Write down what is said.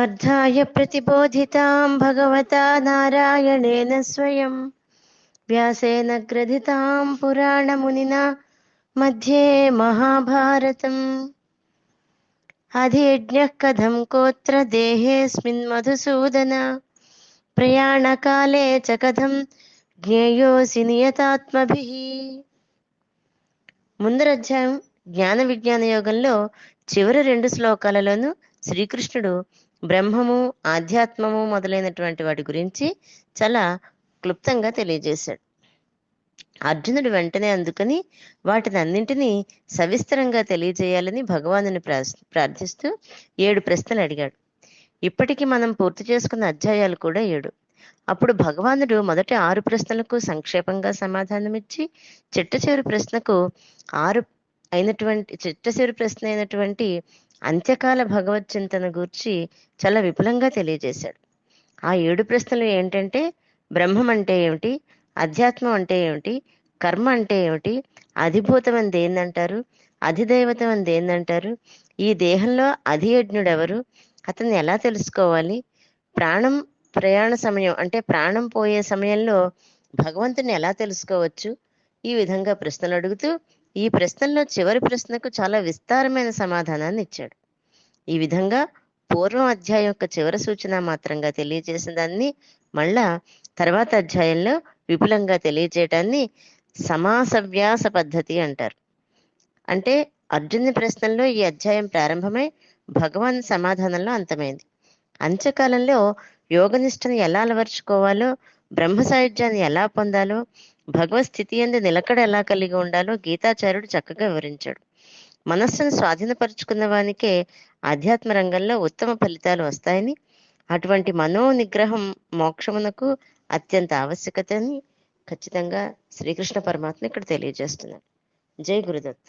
పార్థాయ ప్రతిబోధితాం భగవతా నారాయణేన స్వయం వ్యాసేన గ్రథితాం పురాణమునినా मध्ये महाभारतम् अधियज्ञः कथं कोत्र देहेऽस्मिन् मधुसूदन प्रयाणकाले च कथं జ్ఞేయోసి నియతాత్మభిః ముందర అధ్యాయం జ్ఞాన విజ్ఞాన యోగంలో చివరి రెండు శ్లోకాలలోనూ శ్రీకృష్ణుడు బ్రహ్మము ఆధ్యాత్మము మొదలైనటువంటి వాటి గురించి చాలా క్లుప్తంగా తెలియజేశాడు. అర్జునుడు వెంటనే అందుకని వాటిని అన్నింటినీ సవిస్తరంగా తెలియజేయాలని భగవానుని ప్రార్థిస్తూ ఏడు ప్రశ్నలు అడిగాడు. ఇప్పటికి మనం పూర్తి చేసుకున్న అధ్యాయాలు కూడా ఏడు. అప్పుడు భగవానుడు మొదటి ఆరు ప్రశ్నలకు సంక్షేపంగా సమాధానమిచ్చి చిట్ట చివరి ప్రశ్నకు ఆరు అయినటువంటి చిట్ట చివరి ప్రశ్న అయినటువంటి అంత్యకాల భగవత్ చింతన గూర్చి చాలా విపులంగా తెలియజేశాడు. ఆ ఏడు ప్రశ్నలు ఏంటంటే బ్రహ్మం అంటే ఏమిటి? అధ్యాత్మం అంటే ఏమిటి? కర్మ అంటే ఏమిటి? అధిభూతం అని దేన్నంటారు అధిదైవతం అని దేన్నంటారు ఈ దేహంలో అధియజ్ఞుడెవరు? అతన్ని ఎలా తెలుసుకోవాలి? ప్రాణం ప్రయాణ సమయం అంటే ప్రాణం పోయే సమయంలో భగవంతుని ఎలా తెలుసుకోవచ్చు? ఈ విధంగా ప్రశ్నలు అడుగుతూ ఈ ప్రశ్నల్లో చివరి ప్రశ్నకు చాలా విస్తారమైన సమాధానాన్ని ఇచ్చాడు. ఈ విధంగా పూర్వం అధ్యాయం యొక్క చివరి సూచన మాత్రంగా తెలియజేసిన దాన్ని మళ్ళా తర్వాత అధ్యాయంలో విపులంగా తెలియజేయటాన్ని సమాసవ్యాస పద్ధతి అంటారు. అంటే అర్జునుని ప్రశ్నల్లో ఈ అధ్యాయం ప్రారంభమై భగవాన్ సమాధానంలో అంతమైంది. అంత్యకాలంలో యోగనిష్టను ఎలా అలవర్చుకోవాలో బ్రహ్మ సాయుధ్యాన్ని ఎలా పొందాలో భగవత్ స్థితి ఎందు నిలకడ ఎలా కలిగి ఉండాలో గీతాచార్యుడు చక్కగా వివరించాడు. మనస్సును స్వాధీనపరుచుకున్న వానికే ఆధ్యాత్మ రంగంలో ఉత్తమ ఫలితాలు వస్తాయని అటువంటి మనో నిగ్రహం మోక్షమునకు అత్యంత ఆవశ్యకత అని ఖచ్చితంగా శ్రీకృష్ణ పరమాత్మ ఇక్కడ తెలియజేస్తున్నాడు. జై గురుదత్త.